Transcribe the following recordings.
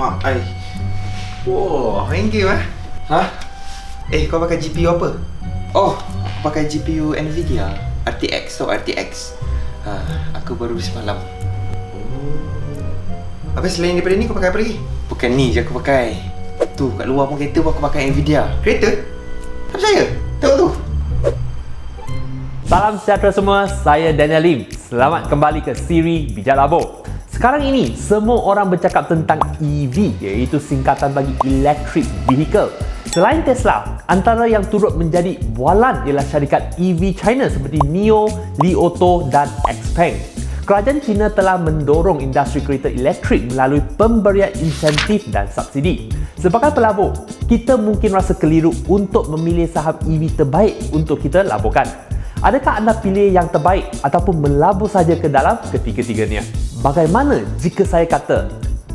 Mak, ai. Wah, main game eh? Ha? Eh, kau pakai GPU apa? Oh, aku pakai GPU Nvidia RTX atau RTX. Ha, aku baru beli semalam. Oh. Habis selain daripada ni kau pakai apa lagi? Bukan ni je aku pakai. Tu kat luar pun kereta pun aku pakai Nvidia. Kereta? Tak percaya? Tengok tu. Salam sejahtera semua, saya Daniel Lim. Selamat kembali ke siri Bijak Labo. Sekarang ini, semua orang bercakap tentang EV, iaitu singkatan bagi Electric Vehicle. Selain Tesla, antara yang turut menjadi bualan ialah syarikat EV China seperti NIO, Li Auto dan Xpeng. Kerajaan China telah mendorong industri kereta elektrik melalui pemberian insentif dan subsidi. Sebagai pelabur, kita mungkin rasa keliru untuk memilih saham EV terbaik untuk kita laburkan. Adakah anda pilih yang terbaik ataupun melabur saja ke dalam ketiga-tiganya? Bagaimana jika saya kata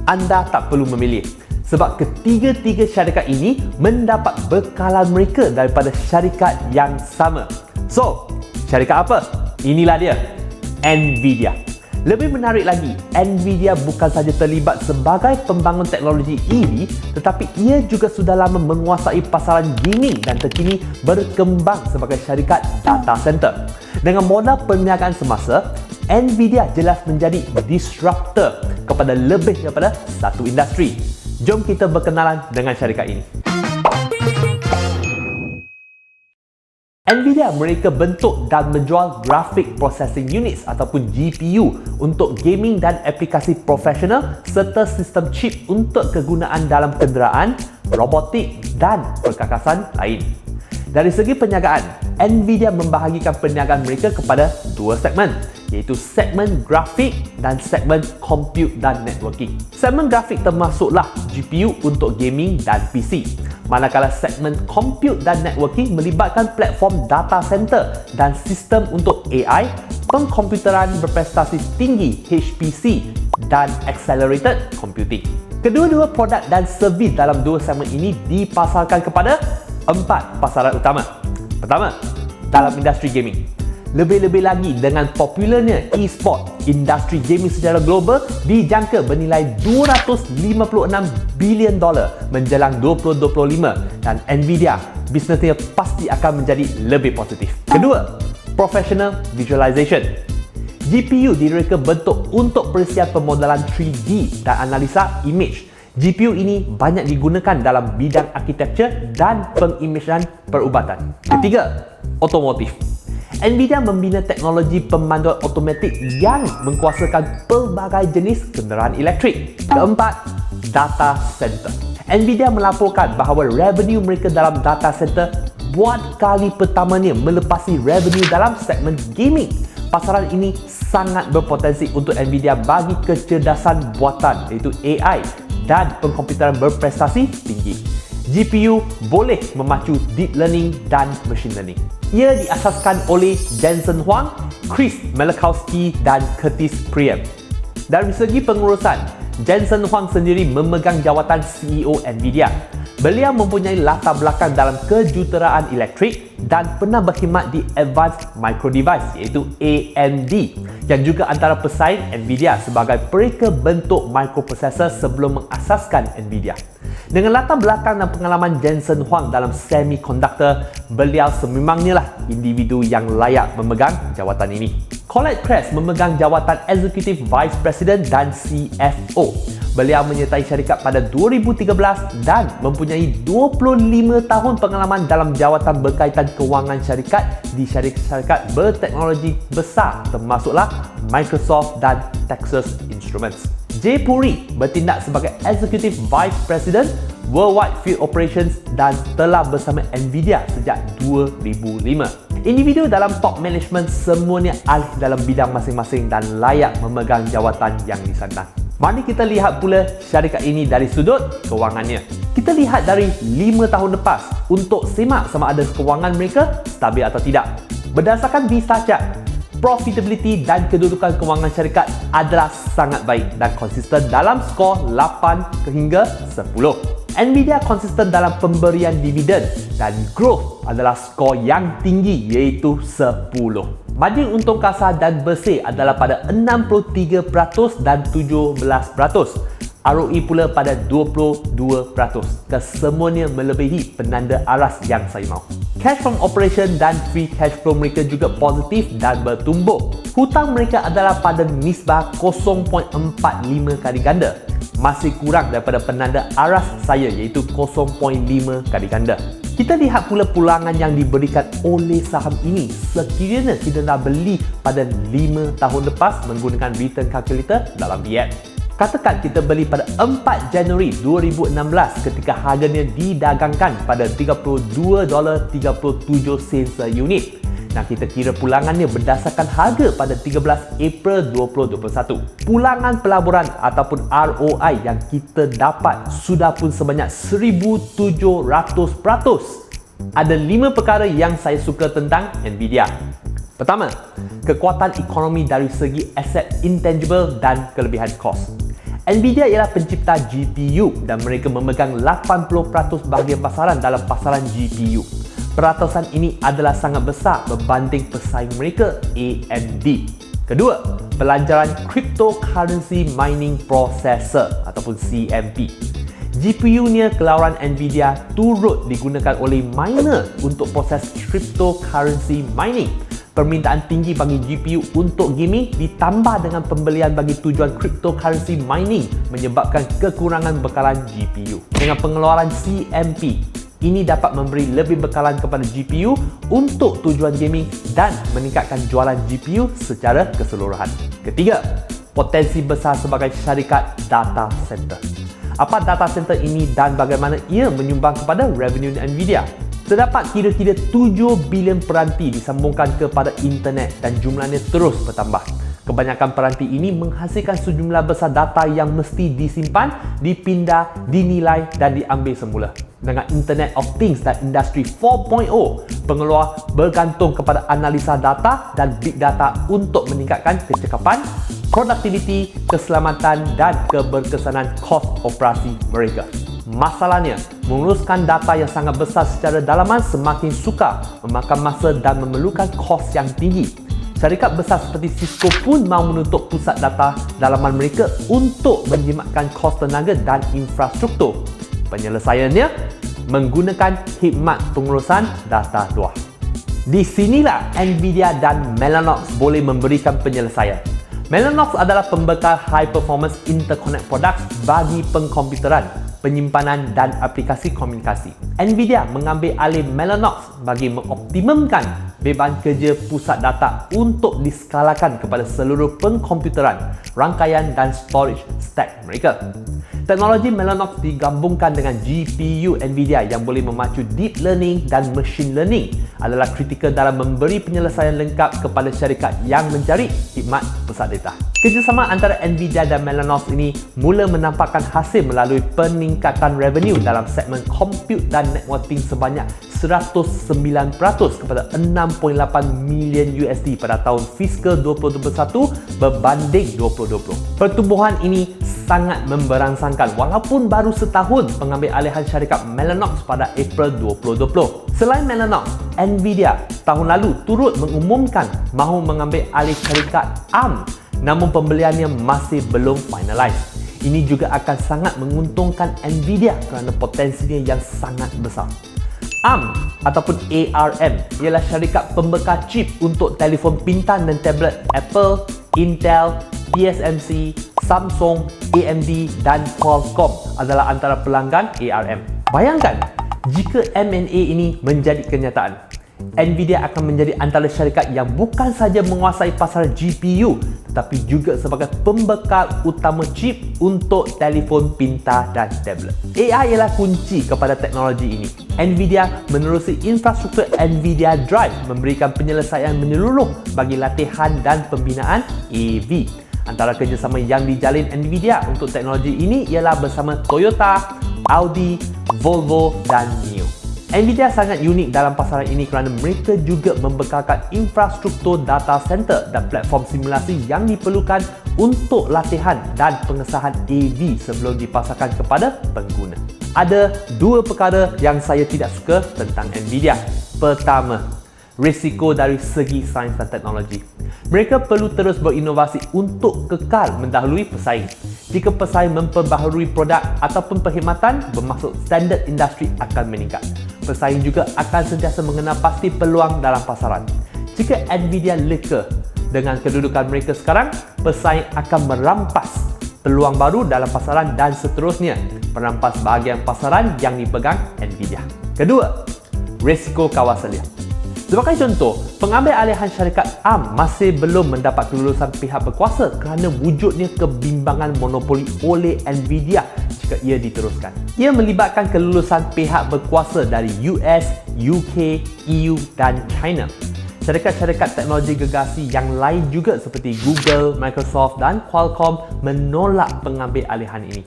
anda tak perlu memilih? Sebab ketiga-tiga syarikat ini mendapat bekalan mereka daripada syarikat yang sama. So, syarikat apa? Inilah dia. Nvidia. Lebih menarik lagi, Nvidia bukan saja terlibat sebagai pembangun teknologi EV, tetapi ia juga sudah lama menguasai pasaran gaming dan terkini berkembang sebagai syarikat data center. Dengan modal perniagaan semasa, Nvidia jelas menjadi disruptor kepada lebih daripada satu industri. Jom kita berkenalan dengan syarikat ini. Nvidia mereka bentuk dan menjual Graphic Processing Units ataupun GPU untuk gaming dan aplikasi profesional serta sistem chip untuk kegunaan dalam kenderaan, robotik dan perkakasan lain. Dari segi perniagaan, Nvidia membahagikan perniagaan mereka kepada dua segmen iaitu segmen grafik dan segmen compute dan networking. Segmen grafik termasuklah GPU untuk gaming dan PC. Manakala segmen compute dan networking melibatkan platform data center dan sistem untuk AI, pengkomputeran berprestasi tinggi HPC dan accelerated computing. Kedua-dua produk dan servis dalam dua segmen ini dipasarkan kepada empat pasaran utama. Pertama, dalam industri gaming. Lebih-lebih lagi dengan popularnya e-sport, industri gaming secara global dijangka bernilai 256 bilion dolar menjelang 2025 dan Nvidia bisnesnya pasti akan menjadi lebih positif. Kedua, professional visualization. GPU direka bentuk untuk perisian pemodelan 3D dan analisa image GPU ini banyak digunakan dalam bidang arkitektur dan pengimejan perubatan. Ketiga, otomotif. Nvidia membina teknologi pemanduan automatik yang mengkuasakan pelbagai jenis kenderaan elektrik. Keempat, data center. Nvidia melaporkan bahawa revenue mereka dalam data center buat kali pertamanya melepasi revenue dalam segmen gaming. Pasaran ini sangat berpotensi untuk Nvidia bagi kecerdasan buatan iaitu AI dan pengkomputeran berprestasi tinggi. GPU boleh memacu deep learning dan machine learning. Ia diasaskan oleh Jensen Huang, Chris Malakowski dan Curtis Priem. Dari segi pengurusan, Jensen Huang sendiri memegang jawatan CEO Nvidia. Beliau mempunyai latar belakang dalam kejuruteraan elektrik dan pernah berkhidmat di Advanced Micro Device iaitu AMD yang juga antara pesaing Nvidia sebagai pereka bentuk microprocessor sebelum mengasaskan Nvidia. Dengan latar belakang dan pengalaman Jensen Huang dalam semiconductor, beliau sememangnya lah individu yang layak memegang jawatan ini. Colette Kress memegang jawatan Executive Vice President dan CFO. Beliau menyertai syarikat pada 2013 dan mempunyai 25 tahun pengalaman dalam jawatan berkaitan kewangan syarikat di syarikat-syarikat berteknologi besar termasuklah Microsoft dan Texas Instruments. Jay Puri bertindak sebagai Executive Vice President Worldwide Field Operations dan telah bersama Nvidia sejak 2005. Individu dalam top management semuanya ahli dalam bidang masing-masing dan layak memegang jawatan yang disandang. Mari kita lihat pula syarikat ini dari sudut kewangannya. Kita lihat dari 5 tahun lepas untuk semak sama ada kewangan mereka stabil atau tidak. Berdasarkan Visa Chart, profitability dan kedudukan kewangan syarikat adalah sangat baik dan konsisten dalam skor 8 hingga 10. Nvidia konsisten dalam pemberian dividen dan growth adalah skor yang tinggi iaitu 10. Margin untung kasar dan bersih adalah pada 63% dan 17%. ROE pula pada 22%. Kesemuanya melebihi penanda aras yang saya mahu. Cash from operation dan free cash flow mereka juga positif dan bertumbuh. Hutang mereka adalah pada nisbah 0.45 kali ganda. Masih kurang daripada penanda aras saya iaitu 0.5 kali ganda. Kita lihat pula pulangan yang diberikan oleh saham ini sekiranya kita nak beli pada 5 tahun lepas menggunakan return calculator dalam BF. Katakan kita beli pada 4 Januari 2016 ketika harganya didagangkan pada 32 dolar 37 sen per unit. Nah, kita kira pulangannya berdasarkan harga pada 13 April 2021. Pulangan pelaburan ataupun ROI yang kita dapat sudah pun sebanyak 1700%. Ada 5 perkara yang saya suka tentang Nvidia. Pertama, kekuatan ekonomi dari segi aset intangible dan kelebihan kos. Nvidia ialah pencipta GPU dan mereka memegang 80% bahagian pasaran dalam pasaran GPU. Peratasan ini adalah sangat besar berbanding pesaing mereka AMD. Kedua, pelajaran Cryptocurrency Mining Processor ataupun CMP. GPU-nya kelawaran Nvidia turut digunakan oleh miner untuk proses cryptocurrency mining permintaan tinggi bagi GPU untuk gaming ditambah dengan pembelian bagi tujuan cryptocurrency mining menyebabkan kekurangan bekalan GPU. Dengan pengeluaran CMP, ini dapat memberi lebih bekalan kepada GPU untuk tujuan gaming dan meningkatkan jualan GPU secara keseluruhan. Ketiga, potensi besar sebagai syarikat data center. Apa data center ini dan bagaimana ia menyumbang kepada revenue Nvidia? Terdapat kira-kira 7 bilion peranti disambungkan kepada internet dan jumlahnya terus bertambah. Kebanyakan peranti ini menghasilkan sejumlah besar data yang mesti disimpan, dipindah, dinilai dan diambil semula. Dengan Internet of Things dan Industry 4.0, pengeluar bergantung kepada analisa data dan big data untuk meningkatkan kecekapan, produktiviti, keselamatan dan keberkesanan kos operasi mereka. Masalahnya, menguruskan data yang sangat besar secara dalaman semakin sukar, memakan masa dan memerlukan kos yang tinggi. Syarikat besar seperti Cisco pun mahu menutup pusat data dalaman mereka untuk menjimatkan kos tenaga dan infrastruktur. Penyelesaiannya, menggunakan khidmat pengurusan data luar. Di sinilah Nvidia dan Mellanox boleh memberikan penyelesaian. Mellanox adalah pembekal high performance interconnect products bagi pengkomputeran penyimpanan dan aplikasi komunikasi. Nvidia mengambil alih Mellanox bagi mengoptimumkan beban kerja pusat data untuk diskalakan kepada seluruh pengkomputeran, rangkaian dan storage stack mereka. Teknologi Mellanox digabungkan dengan GPU Nvidia yang boleh memacu deep learning dan machine learning adalah kritikal dalam memberi penyelesaian lengkap kepada syarikat yang mencari khidmat pusat data. Kerjasama antara Nvidia dan Mellanox ini mula menampakkan hasil melalui peningkatan revenue dalam segmen compute dan networking sebanyak 109% kepada 6.8 million USD pada tahun fiskal 2021 berbanding 2020. Pertumbuhan ini sangat memberangsangkan walaupun baru setahun pengambil alihan syarikat Mellanox pada April 2020. Selain Mellanox, Nvidia tahun lalu turut mengumumkan mahu mengambil alih syarikat ARM namun pembeliannya masih belum finalize. Ini juga akan sangat menguntungkan Nvidia kerana potensinya yang sangat besar. ARM ataupun ARM ialah syarikat pembekal chip untuk telefon pintar dan tablet Apple, Intel, TSMC, Samsung, AMD dan Qualcomm adalah antara pelanggan ARM. Bayangkan jika M&A ini menjadi kenyataan. Nvidia akan menjadi antara syarikat yang bukan saja menguasai pasar GPU tetapi juga sebagai pembekal utama chip untuk telefon pintar dan tablet. AI ialah kunci kepada teknologi ini. Nvidia menerusi infrastruktur Nvidia Drive memberikan penyelesaian menyeluruh bagi latihan dan pembinaan AV. Antara kerjasama yang dijalin Nvidia untuk teknologi ini ialah bersama Toyota, Audi, Volvo dan. Nvidia sangat unik dalam pasaran ini kerana mereka juga membekalkan infrastruktur data center dan platform simulasi yang diperlukan untuk latihan dan pengesahan AV sebelum dipasarkan kepada pengguna. Ada dua perkara yang saya tidak suka tentang Nvidia. Pertama, risiko dari segi sains dan teknologi. Mereka perlu terus berinovasi untuk kekal mendahului pesaing. Jika pesaing memperbaharui produk ataupun perkhidmatan, bermaksud standard industri akan meningkat. Pesaing juga akan sentiasa mengenal pasti peluang dalam pasaran. Jika Nvidia leka dengan kedudukan mereka sekarang, pesaing akan merampas peluang baru dalam pasaran dan seterusnya merampas bahagian pasaran yang dipegang Nvidia. Kedua, risiko kawasan liat. Sebagai contoh, pengambil alihan syarikat AM masih belum mendapat kelulusan pihak berkuasa kerana wujudnya kebimbangan monopoli oleh Nvidia jika ia diteruskan. Ia melibatkan kelulusan pihak berkuasa dari US, UK, EU dan China. Syarikat-syarikat teknologi gegasi yang lain juga seperti Google, Microsoft dan Qualcomm menolak pengambil alihan ini.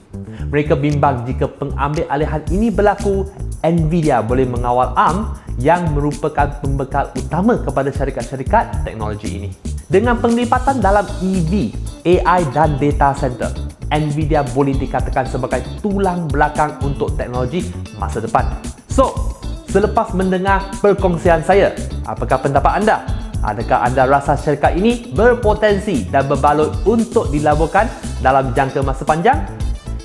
Mereka bimbang jika pengambil alihan ini berlaku, Nvidia boleh mengawal ARM yang merupakan pembekal utama kepada syarikat-syarikat teknologi ini. Dengan penglipatan dalam EV, AI dan data center, Nvidia boleh dikatakan sebagai tulang belakang untuk teknologi masa depan. So, selepas mendengar perkongsian saya, apakah pendapat anda? Adakah anda rasa syarikat ini berpotensi dan berbalut untuk dilaburkan dalam jangka masa panjang?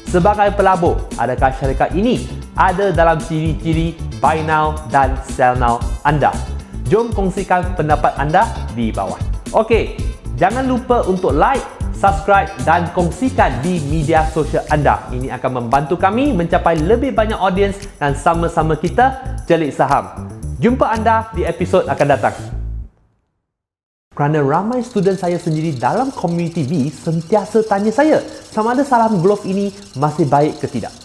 Sebagai pelabur, adakah syarikat ini ada dalam ciri-ciri buy now dan sell now anda? Jom kongsikan pendapat anda di bawah. Okey, jangan lupa untuk like, subscribe dan kongsikan di media sosial anda. Ini akan membantu kami mencapai lebih banyak audiens dan sama-sama kita celik saham. Jumpa anda di episod akan datang. Kerana ramai student saya sendiri dalam community B sentiasa tanya saya sama ada salam glove ini masih baik ke tidak.